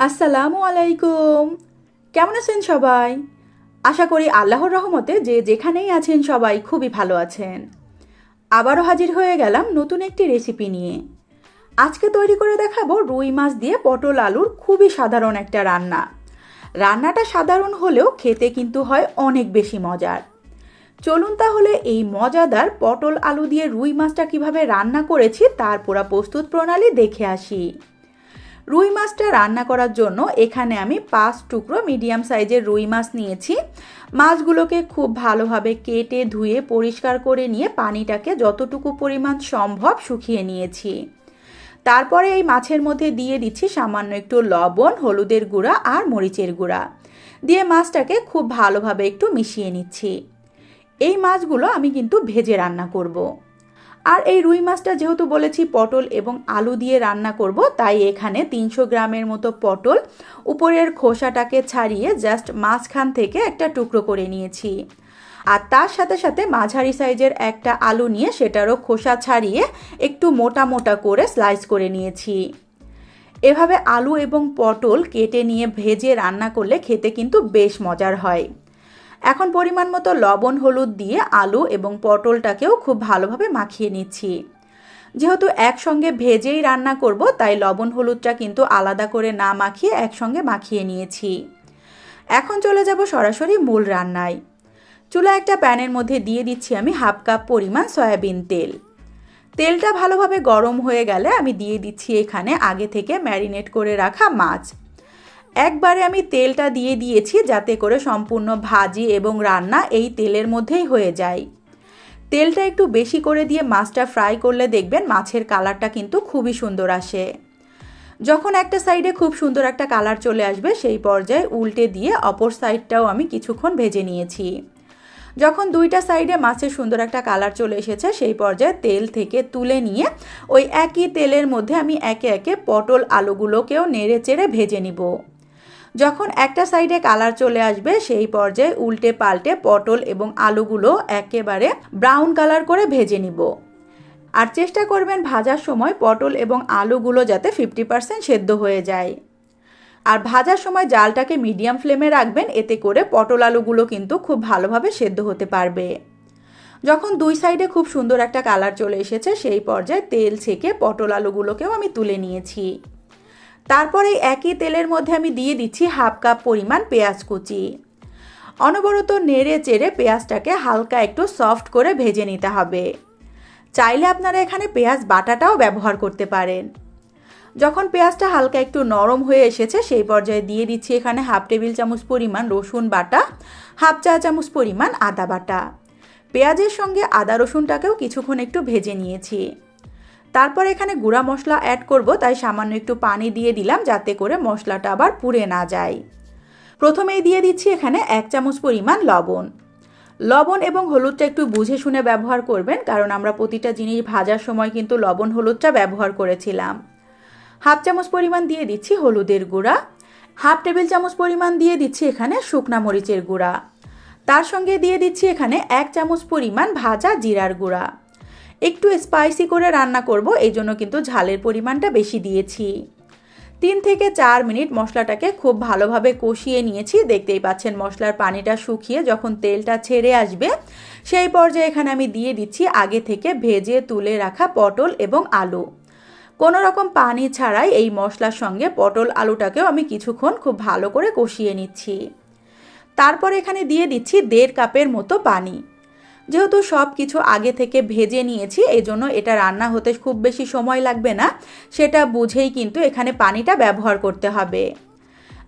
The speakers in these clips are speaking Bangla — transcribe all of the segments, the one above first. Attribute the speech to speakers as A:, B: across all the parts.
A: আসসালামু আলাইকুম। কেমন আছেন সবাই? আশা করি আল্লাহর রহমতে যে যেখানেই আছেন সবাই খুবই ভালো আছেন। আবারও হাজির হয়ে গেলাম নতুন একটি রেসিপি নিয়ে। আজকে তৈরি করে দেখাবো রুই মাছ দিয়ে পটল আলুর খুবই সাধারণ একটা রান্না। রান্নাটা সাধারণ হলেও খেতে কিন্তু হয় অনেক বেশি মজার। চলুন তাহলে এই মজাদার পটল আলু দিয়ে রুই মাছটা কীভাবে রান্না করেছি তার পুরা প্রস্তুত প্রণালী দেখে আসি। রুই মাছটা রান্না করার জন্য এখানে আমি পাঁচ টুকরো মিডিয়াম সাইজের রুই মাছ নিয়েছি। মাছগুলোকে খুব ভালোভাবে কেটে ধুয়ে পরিষ্কার করে নিয়ে পানিটাকে যতটুকু পরিমাণ সম্ভব শুকিয়ে নিয়েছি। তারপরে এই মাছের মধ্যে দিয়ে দিচ্ছি সামান্য একটু লবণ, হলুদের গুঁড়া আর মরিচের গুঁড়া। দিয়ে মাছটাকে খুব ভালোভাবে একটু মিশিয়ে নিচ্ছি। এই মাছগুলো আমি কিন্তু ভেজে রান্না করব। আর এই রুই মাছটা যেহেতু বলেছি পটল এবং আলু দিয়ে রান্না করব, তাই এখানে তিনশো গ্রামের মতো পটল উপরের খোসাটাকে ছাড়িয়ে জাস্ট মাঝখান থেকে একটা টুকরো করে নিয়েছি। আর তার সাথে সাথে মাঝারি সাইজের একটা আলু নিয়ে সেটারও খোসা ছাড়িয়ে একটু মোটা মোটা করে স্লাইস করে নিয়েছি। এভাবে আলু এবং পটল কেটে নিয়ে ভেজে রান্না করলে খেতে কিন্তু বেশ মজার হয়। এখন পরিমাণ মতো লবণ, হলুদ দিয়ে আলু এবং পটলটাকেও খুব ভালোভাবে মাখিয়ে নিচ্ছি। যেহেতু একসঙ্গে ভেজেই রান্না করব, তাই লবণ, হলুদটা কিন্তু আলাদা করে না মাখিয়ে একসঙ্গে মাখিয়ে নিয়েছি। এখন চলে যাব সরাসরি মূল রান্নায়। চুলা একটা প্যানের মধ্যে দিয়ে দিচ্ছি আমি হাফ কাপ পরিমাণ সয়াবিন তেল। তেলটা ভালোভাবে গরম হয়ে গেলে আমি দিয়ে দিচ্ছি এখানে আগে থেকে ম্যারিনেট করে রাখা মাছ। একবারে আমি তেলটা দিয়ে দিয়েছি যাতে করে সম্পূর্ণ ভাজি এবং রান্না এই তেলের মধ্যেই হয়ে যায়। তেলটা একটু বেশি করে দিয়ে মাছটা ফ্রাই করলে দেখবেন মাছের কালারটা কিন্তু খুবই সুন্দর আসে। যখন একটা সাইডে খুব সুন্দর একটা কালার চলে আসবে, সেই পর্যায়ে উল্টে দিয়ে অপর সাইডটাও আমি কিছুক্ষণ ভেজে নিয়েছি। যখন দুইটা সাইডে মাছের সুন্দর একটা কালার চলে এসেছে, সেই পর্যায়ে তেল থেকে তুলে নিয়ে ওই একই তেলের মধ্যে আমি একে একে পটল আলুগুলোকেও নেড়ে চেড়ে ভেজে নিব। যখন একটা সাইডে কালার চলে আসবে, সেই পর্যায়ে উল্টে পাল্টে পটল এবং আলুগুলো একেবারে ব্রাউন কালার করে ভেজে নিব। আর চেষ্টা করবেন ভাজার সময় পটল এবং আলুগুলো যাতে ফিফটি পার্সেন্ট সেদ্ধ হয়ে যায়। আর ভাজার সময় জালটাকে মিডিয়াম ফ্লেমে রাখবেন, এতে করে পটল আলুগুলো কিন্তু খুব ভালোভাবে সেদ্ধ হতে পারবে। যখন দুই সাইডে খুব সুন্দর একটা কালার চলে এসেছে, সেই পর্যায়ে তেল ছেঁকে পটল আলুগুলোকেও আমি তুলে নিয়েছি। তারপরে একই তেলের মধ্যে আমি দিয়ে দিচ্ছি হাফ কাপ পরিমাণ পেঁয়াজ কুচি। অনবরত নেড়ে চেড়ে পেঁয়াজটাকে হালকা একটু সফট করে ভেজে নিতে হবে। চাইলে আপনারা এখানে পেঁয়াজ বাটাটাও ব্যবহার করতে পারেন। যখন পেঁয়াজটা হালকা একটু নরম হয়ে এসেছে, সেই পর্যায়ে দিয়ে দিচ্ছি এখানে হাফ টেবিল চামচ পরিমাণ রসুন বাটা, হাফ চা চামচ পরিমাণ আদা বাটা। পেঁয়াজের সঙ্গে আদা রসুনটাকেও কিছুক্ষণ একটু ভেজে নিয়েছি। তারপর এখানে গুঁড়া মশলা অ্যাড করব, তাই সামান্য একটু পানি দিয়ে দিলাম যাতে করে মশলাটা আবার পুড়ে না যায়। প্রথমেই দিয়ে দিচ্ছি এখানে এক চামচ পরিমাণ লবণ। লবণ এবং হলুদটা একটু বুঝে শুনে ব্যবহার করবেন, কারণ আমরা প্রতিটা জিনিস ভাজার সময় কিন্তু লবণ হলুদটা ব্যবহার করেছিলাম। হাফ চামচ পরিমাণ দিয়ে দিচ্ছি হলুদের গুঁড়া। হাফ টেবিল চামচ পরিমাণ দিয়ে দিচ্ছি এখানে শুকনা মরিচের গুঁড়া। তার সঙ্গে দিয়ে দিচ্ছি এখানে এক চামচ পরিমাণ ভাজা জিরার গুঁড়া। একটু স্পাইসি করে রান্না করব, এই জন্য কিন্তু ঝালের পরিমাণটা বেশি দিয়েছি। তিন থেকে চার মিনিট মশলাটাকে খুব ভালোভাবে কষিয়ে নিয়েছি। দেখতেই পাচ্ছেন মশলার পানিটা শুকিয়ে যখন তেলটা ছেড়ে আসবে, সেই পর্যায়ে এখানে আমি দিয়ে দিচ্ছি আগে থেকে ভেজে তুলে রাখা পটল এবং আলু। কোনো রকম পানি ছাড়াই এই মশলার সঙ্গে পটল আলুটাকেও আমি কিছুক্ষণ খুব ভালো করে কষিয়ে নিচ্ছি। তারপর এখানে দিয়ে দিচ্ছি দেড় কাপের মতো পানি। যেহেতু সব কিছু আগে থেকে ভেজে নিয়েছি এই জন্য এটা রান্না হতে খুব বেশি সময় লাগবে না। সেটা বুঝেই কিন্তু এখানে পানিটা ব্যবহার করতে হবে।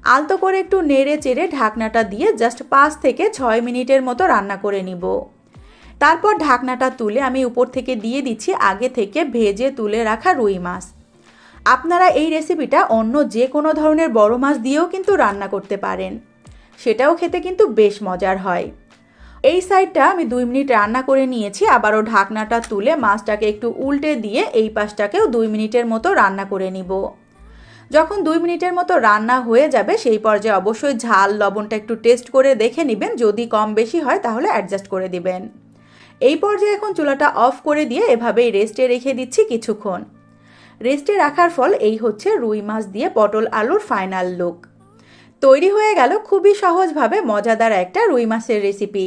A: আলতো করে একটু নেড়ে চেড়ে ঢাকনাটা দিয়ে জাস্ট পাঁচ থেকে ছয় মিনিটের মতো রান্না করে নিব। তারপর ঢাকনাটা তুলে আমি উপর থেকে দিয়ে দিচ্ছি আগে থেকে ভেজে তুলে রাখা রুই মাছ। আপনারা এই রেসিপিটা অন্য যে কোনো ধরনের বড় মাছ দিয়েও কিন্তু রান্না করতে পারেন। সেটাও খেতে কিন্তু বেশ মজার হয়। এই সাইডটা আমি দুই মিনিট রান্না করে নিয়েছি, আবারও ঢাকনাটা তুলে মাছটাকে একটু উল্টে দিয়ে এই পাশটাকেও দুই মিনিটের মতো রান্না করে নিব। যখন দুই মিনিটের মতো রান্না হয়ে যাবে, সেই পর্যায়ে অবশ্যই ঝাল, লবণটা একটু টেস্ট করে দেখে নেবেন, যদি কম বেশি হয় তাহলে অ্যাডজাস্ট করে দিবেন। এই পর্যায়ে এখন চুলাটা অফ করে দিয়ে এভাবেই রেস্টে রেখে দিচ্ছি কিছুক্ষণ। রেস্টে রাখার ফল এই হচ্ছে রুই মাছ দিয়ে পটল আলুর ফাইনাল লুক। তৈরি হয়ে গেল খুবই সহজভাবে, মজাদার একটা রুই মাছের রেসিপি।